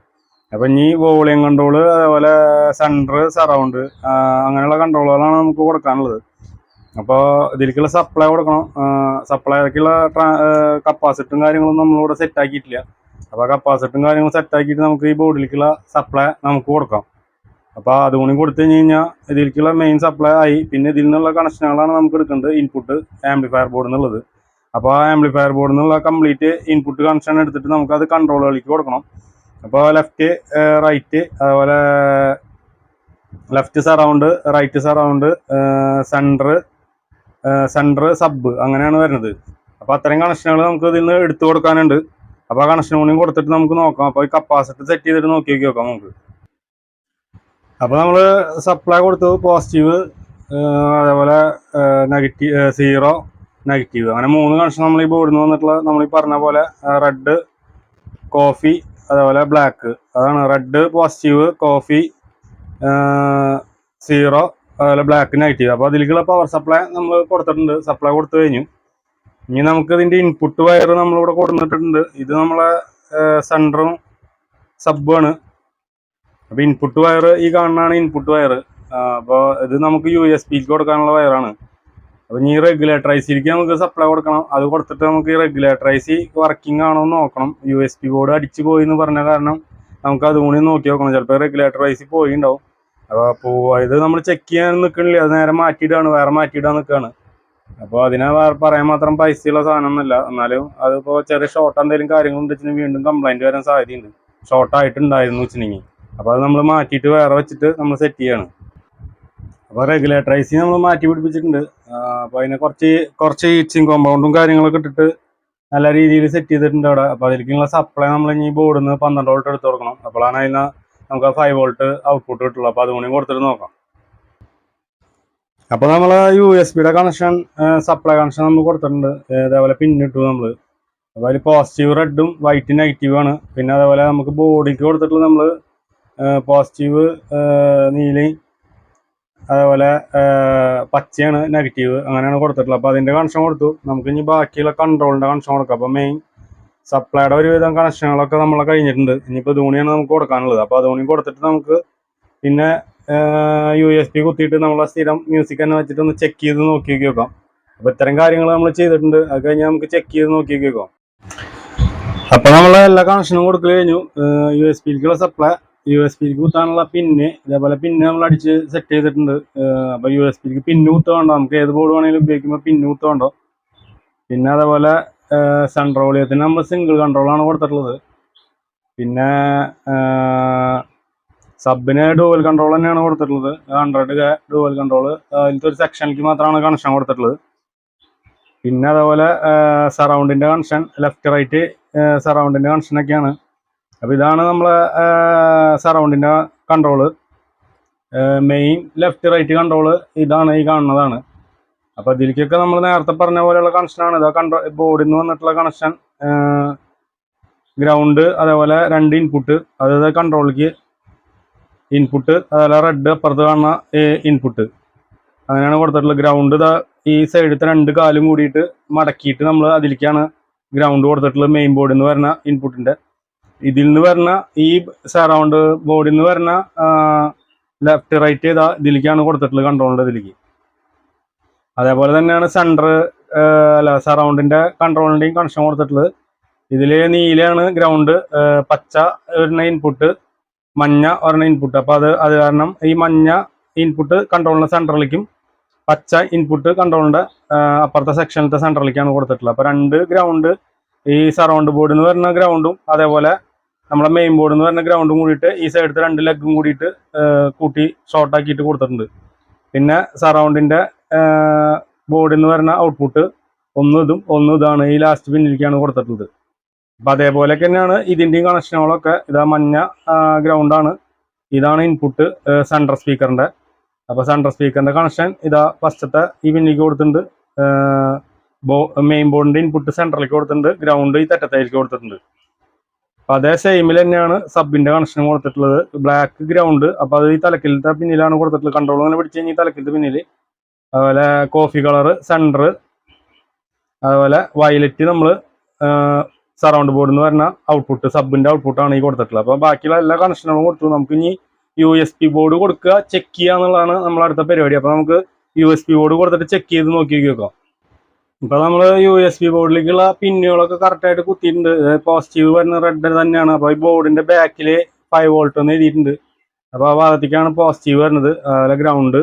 B: അപ്പോൾ ഇനി വോളിയം കൺട്രോൾ അതേപോലെ സെന്റർ സറൗണ്ട് അങ്ങനെയുള്ള കൺട്രോളുകളാണ് നമുക്ക് കൊടുക്കാനുള്ളത്. അപ്പോൾ ഇതിലേക്കുള്ള സപ്ലൈ കൊടുക്കണം. സപ്ലൈക്കുള്ള കപ്പാസിറ്റും കാര്യങ്ങളൊന്നും നമ്മളിവിടെ സെറ്റ് ആക്കിയിട്ടില്ല. അപ്പോൾ കപ്പാസിറ്റും കാര്യങ്ങളും സെറ്റ് ആക്കിയിട്ട് നമുക്ക് ഈ ബോർഡിലേക്കുള്ള സപ്ലൈ നമുക്ക് കൊടുക്കാം. അപ്പോൾ അതുകൂടി കൊടുത്തു കഴിഞ്ഞ് കഴിഞ്ഞാൽ ഇതിലേക്കുള്ള മെയിൻ സപ്ലൈ ആയി. പിന്നെ ഇതിൽ നിന്നുള്ള കണക്ഷനുകളാണ് നമുക്ക് എടുക്കേണ്ടത്. ഇൻപുട്ട് ആംപ്ലിഫയർ ബോർഡ് എന്നുള്ളത്. അപ്പോൾ ആംപ്ലിഫയർ ബോർഡിൽ നിന്നുള്ള കംപ്ലീറ്റ് ഇൻപുട്ട് കണക്ഷൻ എടുത്തിട്ട് നമുക്ക് അത് കൺട്രോളുകളിലേക്ക് കൊടുക്കണം. അപ്പോൾ ലെഫ്റ്റ് റൈറ്റ് അതുപോലെ left surround right surround centre centre sub അങ്ങനെയാണ് വരുന്നത്. അപ്പോൾ അത്രയും കണക്ഷനുകൾ നമുക്ക് ഇതിൽ നിന്ന് എടുത്തു കൊടുക്കാനുണ്ട്. അപ്പോൾ ആ കണക്ഷൻ കൂടി കൊടുത്തിട്ട് നമുക്ക് നോക്കാം. അപ്പോൾ ഈ കപ്പാസിറ്റി സെറ്റ് ചെയ്തിട്ട് നോക്കി നോക്കി നോക്കാം നമുക്ക്. അപ്പോൾ നമ്മൾ സപ്ലൈ കൊടുത്തു. പോസിറ്റീവ് അതേപോലെ നെഗറ്റീവ് സീറോ നെഗറ്റീവ് അങ്ങനെ മൂന്ന് കണക്ഷൻ നമ്മൾ ഈ ബോർഡിൽ നിന്ന് വന്നിട്ടുള്ള നമ്മൾ ഈ പറഞ്ഞ പോലെ റെഡ് കോഫി അതേപോലെ ബ്ലാക്ക് അതാണ് റെഡ് പോസിറ്റീവ് കോഫി സീറോ അതുപോലെ ബ്ലാക്ക് നെഗറ്റീവ് അപ്പോൾ അതിലേക്കുള്ള പവർ സപ്ലൈ നമ്മൾ കൊടുത്തിട്ടുണ്ട്. സപ്ലൈ കൊടുത്തു കഴിഞ്ഞു. ഇനി നമുക്ക് ഇതിന്റെ ഇൻപുട്ട് വയർ നമ്മളിവിടെ കൊടുത്തിട്ടുണ്ട് ഇത് നമ്മളെ സെന്ററും സബുമാണ് അപ്പോൾ ഇൻപുട്ട് വയർ ഈ കാണുന്നതാണ് ഇൻപുട്ട് വയർ അപ്പോൾ ഇത് നമുക്ക് യു എസ് പിക്ക് കൊടുക്കാനുള്ള വയറാണ് അപ്പോൾ ഈ റെഗുലേറ്റർ ഐ സിയിലേക്ക് നമുക്ക് സപ്ലൈ കൊടുക്കണം. അത് കൊടുത്തിട്ട് നമുക്ക് ഈ റെഗുലേറ്റർ ഐ സി വർക്കിംഗ് ആണോ എന്ന് നോക്കണം. യു എസ് പി ബോർഡ് അടിച്ചു പോയി എന്ന് പറഞ്ഞ കാരണം നമുക്ക് അതുകൂടി നോക്കി നോക്കണം. ചിലപ്പോൾ റെഗുലേറ്റർ ഐ സി പോയി ഉണ്ടാവും അപ്പോൾ പോയത് നമ്മൾ ചെക്ക് ചെയ്യാൻ നിൽക്കണില്ല അത് നേരെ മാറ്റിയിട്ടാണ് വേറെ മാറ്റിയിടാൻ നിൽക്കുകയാണ് അപ്പോൾ അതിനെ പറയാൻ മാത്രം പൈസയുള്ള സാധനമൊന്നുമല്ല. എന്നാലും അതിപ്പോൾ ചെറിയ ഷോർട്ട് എന്തെങ്കിലും കാര്യങ്ങളുണ്ട് വെച്ചിട്ടുണ്ടെങ്കിൽ വീണ്ടും കംപ്ലൈന്റ് വരാൻ സാധ്യതയുണ്ട്. ഷോർട്ടായിട്ടുണ്ടായിരുന്നു വെച്ചിട്ടുണ്ടെങ്കിൽ. അപ്പോൾ അത് നമ്മൾ മാറ്റിയിട്ട് വേറെ വെച്ചിട്ട് നമ്മൾ സെറ്റ് ചെയ്യാണ്. അപ്പോൾ റെഗുലേറ്റർ ഐ സി നമ്മൾ മാറ്റി പിടിപ്പിച്ചിട്ടുണ്ട്. അപ്പോൾ അതിനെ കുറച്ച് കുറച്ച് ഈച്ചിങ് കോമ്പൗണ്ടും കാര്യങ്ങളൊക്കെ ഇട്ടിട്ട് നല്ല രീതിയിൽ സെറ്റ് ചെയ്തിട്ടുണ്ട് അവിടെ. അപ്പോൾ അതിലേക്കുള്ള സപ്ലൈ നമ്മൾ ഇനി ബോർഡിൽ നിന്ന് പന്ത്രണ്ട് വോൾട്ട് എടുത്ത് കൊടുക്കണം. അപ്പോഴാണ് അതിന് നമുക്ക് ഫൈവ് വോൾട്ട് ഔട്ട്പുട്ട് കിട്ടുള്ളൂ. അപ്പോൾ അതുകൂടി കൊടുത്തിട്ട് നോക്കാം. അപ്പോൾ നമ്മൾ യു എസ് ബിയുടെ കണക്ഷൻ സപ്ലൈ കണക്ഷൻ നമ്മൾ കൊടുത്തിട്ടുണ്ട്. അതേപോലെ പിന്നിട്ടു നമ്മൾ അതിൽ പോസിറ്റീവ് റെഡും വൈറ്റ് നെഗറ്റീവ് ആണ്. പിന്നെ അതേപോലെ നമുക്ക് ബോഡിക്ക് കൊടുത്തിട്ടുള്ള നമ്മൾ പോസിറ്റീവ് നീലയും അതേപോലെ പച്ചയാണ് നെഗറ്റീവ് അങ്ങനെയാണ് കൊടുത്തിട്ടുള്ളത്. അപ്പോൾ അതിന്റെ കണക്ഷൻ കൊടുത്തു. നമുക്ക് ഇനി ബാക്കിയുള്ള കൺട്രോളിന്റെ കണക്ഷൻ കൊടുക്കാം. അപ്പോൾ മെയിൻ സപ്ലൈയുടെ ഒരുവിധം കണക്ഷനുകളൊക്കെ നമ്മൾ കഴിഞ്ഞിട്ടുണ്ട്. ഇനിയിപ്പോൾ ധോണിയാണ് നമുക്ക് കൊടുക്കാനുള്ളത്. അപ്പോൾ ധോണി കൊടുത്തിട്ട് നമുക്ക് പിന്നെ യു എസ് പി കുത്തിയിട്ട് നമ്മളെ സ്ഥിരം മ്യൂസിക് തന്നെ വെച്ചിട്ട് ഒന്ന് ചെക്ക് ചെയ്ത് നോക്കി നോക്കി. അപ്പോൾ ഇത്തരം കാര്യങ്ങൾ നമ്മൾ ചെയ്തിട്ടുണ്ട്. അത് കഴിഞ്ഞാൽ നമുക്ക് ചെക്ക് ചെയ്ത് നോക്കി നോക്കി. അപ്പോൾ നമ്മൾ എല്ലാ കണക്ഷനും കൊടുക്കൽ കഴിഞ്ഞു. യു എസ് പിയിലേക്കുള്ള സപ്ലൈ യു എസ് പിക്ക് കുത്താനുള്ള പിന്നെ ഇതേപോലെ പിന്നെ നമ്മൾ അടിച്ച് സെറ്റ് ചെയ്തിട്ടുണ്ട്. അപ്പോൾ യു എസ് പിക്ക് പിന്നെ കുത്തുകൊണ്ടോ നമുക്ക് ഏത് ബോർഡ് വേണമെങ്കിലും ഉപയോഗിക്കുമ്പോൾ പിന്നെ കുത്തുകൊണ്ടോ പിന്നെ അതേപോലെ സെൻട്രോളിയത്തിന് നമ്മൾ സിംഗിൾ കൺട്രോളാണ് കൊടുത്തിട്ടുള്ളത്. പിന്നെ സബിന് ഡുവൽ കൺട്രോൾ തന്നെയാണ് കൊടുത്തിട്ടുള്ളത്. ഹൺഡ്രഡ് കെ ഡുവൽ കൺട്രോൾ അതിലത്തെ ഒരു സെക്ഷനിലേക്ക് മാത്രമാണ് കണക്ഷൻ കൊടുത്തിട്ടുള്ളത്. പിന്നെ അതേപോലെ സറൗണ്ടിന്റെ കണക്ഷൻ ലെഫ്റ്റ് റൈറ്റ് സറൗണ്ടിന്റെ കണക്ഷനൊക്കെയാണ് അപ്പോൾ ഇതാണ് നമ്മളെ സറൗണ്ടിന്റെ control main left right control ഇതാണ് ഈ കാണുന്നതാണ്. അപ്പോൾ ഇതിലേക്കൊക്കെ നമ്മൾ നേരത്തെ പറഞ്ഞ പോലെയുള്ള കണക്ഷനാണ് ഇതാ കൺട്രോ ബോർഡിൽ നിന്ന് വന്നിട്ടുള്ള കണക്ഷൻ ഗ്രൗണ്ട് അതേപോലെ രണ്ട് ഇൻപുട്ട് അതായത് കൺട്രോളിലേക്ക് ഇൻപുട്ട് അതേപോലെ റെഡ് അപ്പുറത്ത് കാണുന്ന ഇൻപുട്ട് അങ്ങനെയാണ് കൊടുത്തിട്ടുള്ളത്. ഗ്രൗണ്ട് ഇതാ ഈ സൈഡത്തെ രണ്ട് കാലും കൂടിയിട്ട് മടക്കിയിട്ട് നമ്മൾ അതിലേക്കാണ് ഗ്രൗണ്ട് കൊടുത്തിട്ടുള്ളത്. മെയിൻ ബോർഡിൽ നിന്ന് വരുന്ന ഇൻപുട്ടിന്റെ ഇതിൽ നിന്ന് വരുന്ന ഈ സറൗണ്ട് ബോർഡിൽ നിന്ന് വരുന്ന ലെഫ്റ്റ് റൈറ്റ് ഇതാ ഇതിലേക്കാണ് കൊടുത്തിട്ടുള്ളത് കൺട്രോളിന്റെ ഇതിലേക്ക്. അതേപോലെ തന്നെയാണ് സെന്റർ അല്ല സറൗണ്ടിന്റെ കൺട്രോളിന്റെയും കണക്ഷൻ കൊടുത്തിട്ടുള്ളത്. ഇതിൽ നീലയാണ് ഗ്രൗണ്ട് പച്ച വരുന്ന ഇൻപുട്ട് മഞ്ഞ വരുന്ന ഇൻപുട്ട് അപ്പോൾ അത് അത് കാരണം ഈ മഞ്ഞ ഇൻപുട്ട് കൺട്രോളിന്റെ സെന്ററിലേക്കും പച്ച ഇൻപുട്ട് കൺട്രോളിന്റെ അപ്പുറത്തെ സെക്ഷനിലത്തെ സെന്ററിലേക്കാണ് കൊടുത്തിട്ടുള്ളത്. അപ്പോൾ രണ്ട് ഗ്രൗണ്ട് ഈ സറൗണ്ട് ബോർഡിൽ നിന്ന് വരുന്ന ഗ്രൗണ്ടും അതേപോലെ നമ്മുടെ മെയിൻ ബോർഡ് എന്ന് പറഞ്ഞ ഗ്രൗണ്ടും കൂടിയിട്ട് ഈ സൈഡത്തെ രണ്ട് ലെഗും കൂടിയിട്ട് കൂട്ടി ഷോർട്ട് ആക്കിയിട്ട് കൊടുത്തിട്ടുണ്ട്. പിന്നെ സറൗണ്ടിന്റെ ബോർഡ് എന്ന് പറഞ്ഞ ഔട്ട്പുട്ട് ഒന്ന് ഇതും ഒന്ന് ഇതാണ് ഈ ലാസ്റ്റ് പിന്നിലേക്കാണ് കൊടുത്തിട്ടുള്ളത്. അപ്പൊ അതേപോലെ തന്നെയാണ് ഇതിന്റെയും കണക്ഷനുകളൊക്കെ ഇതാ മഞ്ഞ ഗ്രൗണ്ടാണ് ഇതാണ് ഇൻപുട്ട് സെൻട്രൽ സ്പീക്കറിന്റെ അപ്പോൾ സെൻട്രൽ സ്പീക്കറിന്റെ കണക്ഷൻ ഇതാ ഫസ്റ്റത്തെ ഈ പിന്നിലേക്ക് കൊടുത്തിട്ടുണ്ട്. മെയിൻ ബോർഡിന്റെ ഇൻപുട്ട് സെൻട്രലിലേക്ക് കൊടുത്തിട്ടുണ്ട്. ഗ്രൗണ്ട് ഈ തെറ്റത്തേക്ക് കൊടുത്തിട്ടുണ്ട്. അപ്പൊ അതേ സെയിമിൽ തന്നെയാണ് സബിന്റെ കണക്ഷൻ കൊടുത്തിട്ടുള്ളത്. ബ്ലാക്ക് ഗ്രൗണ്ട് അപ്പൊ അത് ഈ തലക്കിലത്തെ പിന്നിലാണ് കൊടുത്തിട്ടുള്ളത്. കൺട്രോൾ അങ്ങനെ പിടിച്ച് കഴിഞ്ഞാൽ തലക്കിലത്തെ പിന്നിൽ അതുപോലെ കോഫി കളർ സെന്റർ അതുപോലെ വയലറ്റ് നമ്മൾ സറൗണ്ട് ബോർഡിൽ നിന്ന് വരുന്ന ഔട്ട്പുട്ട് സബിന്റെ ഔട്ട്പുട്ടാണ് ഈ കൊടുത്തിട്ടുള്ളത്. അപ്പോൾ ബാക്കിയുള്ള എല്ലാ കണക്ഷനുകളും കൊടുത്തു. നമുക്ക് ഇനി യു എസ് പി ബോർഡ് കൊടുക്കുക ചെക്ക് ചെയ്യുക എന്നുള്ളതാണ് നമ്മൾ അടുത്ത പരിപാടി. അപ്പോൾ നമുക്ക് യു എസ് പി ബോർഡ് കൊടുത്തിട്ട് ചെക്ക് ചെയ്ത് നോക്കി നോക്കാം ഇപ്പൊ നമ്മൾ യു എസ് ബി ബോർഡിലേക്കുള്ള പിന്നുകളൊക്കെ കറക്റ്റ് ആയിട്ട് കുത്തിയിട്ടുണ്ട്. പോസിറ്റീവ് വരുന്ന റെഡ് തന്നെയാണ്. അപ്പോൾ ഈ ബോർഡിന്റെ ബാക്കിൽ ഫൈവ് വോൾട്ട് എന്ന് എഴുതിയിട്ടുണ്ട്. അപ്പോൾ ആ ഭാഗത്തേക്കാണ് പോസിറ്റീവ് വരുന്നത്. അതുപോലെ ഗ്രൗണ്ട്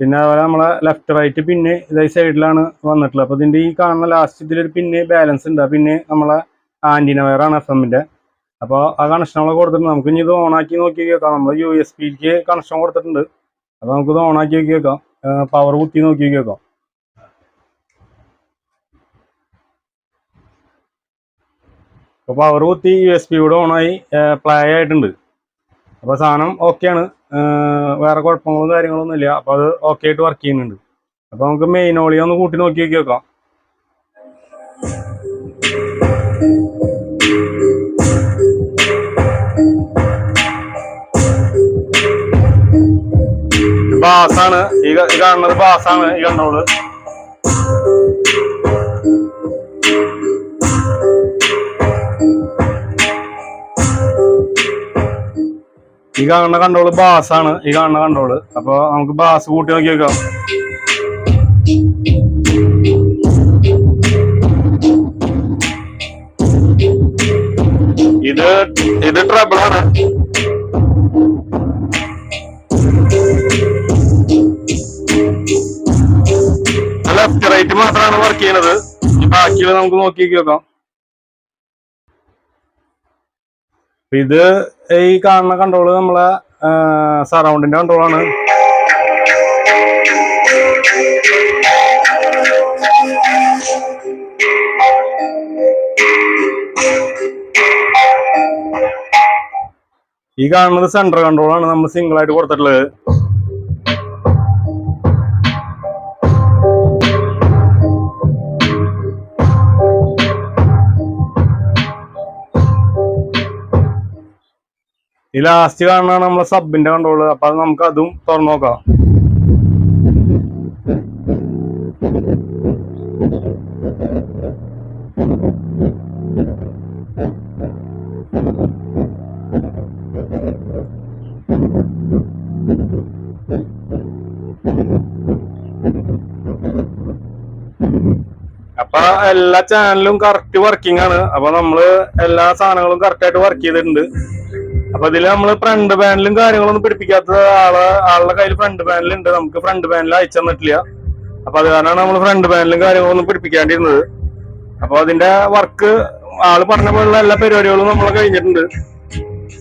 B: പിന്നെ അതുപോലെ നമ്മളെ ലെഫ്റ്റ് റൈറ്റ് പിന്നെ ഇതേ സൈഡിലാണ് വന്നിട്ടുള്ളത്. അപ്പോൾ ഇതിന്റെ ഈ കാണുന്ന ലാസ്റ്റ് ഇതിലൊരു പിന്നെ ബാലൻസ് ഉണ്ട്. പിന്നെ നമ്മളെ ആന്റിന വയറാണ് എഫ് എമ്മിന്റെ അപ്പോൾ ആ കണക്ഷൻ നമ്മൾ കൊടുത്തിട്ടുണ്ട്. നമുക്ക് ഇനി ഇത് ഓണാക്കി നോക്കി കേൾക്കാം. നമ്മൾ യു എസ് പിക്ക് കണക്ഷൻ കൊടുത്തിട്ടുണ്ട്. അപ്പോൾ നമുക്ക് ഇത് ഓണാക്കി നോക്കി കേൾക്കാം. പവർ കുത്തി നോക്കി കേൾക്കാം. അപ്പോൾ പവർ കുത്തി യു എസ് പി കൂടെ ഓണായി പ്ലേ ആയിട്ടുണ്ട്. അപ്പോൾ സാധനം ഓക്കെയാണ് വേറെ കുഴപ്പങ്ങളും കാര്യങ്ങളൊന്നും ഇല്ല. അപ്പോൾ അത് ഓക്കെ ആയിട്ട് വർക്ക് ചെയ്യുന്നുണ്ട്. അപ്പോൾ നമുക്ക് മെയിൻ ഓളി ഒന്ന് കൂട്ടി നോക്കി നോക്കി നോക്കാം ബാസാണ് ഈ കാണുന്നത് ബാസാണ് ഈ കണ്ണോൾ ഈ കാണുന്ന കൺട്രോൾ ആണ് ഈ കാണുന്ന കൺട്രോൾ അപ്പൊ നമുക്ക് ബാസ് കൂട്ടി നോക്കി വെക്കാം ഇത് ഇത് ട്രബിൾ ആണ്. ലെഫ്റ്റ് റൈറ്റ് മാത്രമാണ് വർക്ക് ചെയ്യുന്നത് ബാക്കിയുള്ള നമുക്ക് നോക്കി നോക്കി വെക്കാം അപ്പൊ ഇത് ഈ കാണുന്ന കൺട്രോൾ നമ്മളെ സറൗണ്ടിന്റെ കൺട്രോളാണ് ഈ കാണുന്നത് സെൻട്രൽ കൺട്രോളാണ് നമ്മൾ സിംഗിൾ ആയിട്ട് കൊടുത്തിട്ടുള്ളത്. ഈ ലാസ്റ്റ് കാണുന്നതാണ് നമ്മളെ സബിന്റെ കൺട്രോൾ അപ്പൊ നമുക്ക് അതും തുറന്നു നോക്കാം. അപ്പൊ എല്ലാ ചാനലും കറക്റ്റ് വർക്കിംഗ് ആണ്. അപ്പൊ നമ്മൾ എല്ലാ സാധനങ്ങളും കറക്റ്റ് ആയിട്ട് വർക്ക് ചെയ്തിട്ടുണ്ട്. അപ്പൊ ഇതിൽ നമ്മൾ ഫ്രണ്ട് പാനലും കാര്യങ്ങളൊന്നും പിടിപ്പിക്കാത്ത ആൾ ആളുടെ കയ്യിൽ ഫ്രണ്ട് പാനൽ ഉണ്ട്. നമുക്ക് ഫ്രണ്ട് പാനൽ അയച്ചു തന്നിട്ടില്ല അപ്പൊ അത് കാരണമാണ് നമ്മൾ ഫ്രണ്ട് പാനലും കാര്യങ്ങളൊന്നും പിടിപ്പിക്കാണ്ടിരുന്നത്. അപ്പൊ അതിന്റെ വർക്ക് ആൾ പറഞ്ഞ പോലുള്ള എല്ലാ പരിപാടികളും നമ്മൾ കഴിഞ്ഞിട്ടുണ്ട്.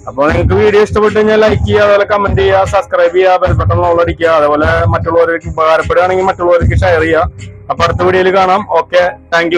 B: അപ്പൊ നിങ്ങൾക്ക് വീഡിയോ ഇഷ്ടപ്പെട്ടു കഴിഞ്ഞാൽ ലൈക്ക് ചെയ്യുക അതുപോലെ കമന്റ് ചെയ്യുക സബ്സ്ക്രൈബ് ചെയ്യുക ബെൽബട്ടൺ അടിക്കുക അതുപോലെ മറ്റുള്ളവർക്ക് ഉപകാരപ്പെടുകയാണെങ്കിൽ മറ്റുള്ളവർക്ക് ഷെയർ ചെയ്യുക. അപ്പൊ അടുത്ത വീഡിയോയിൽ കാണാം. Okay thank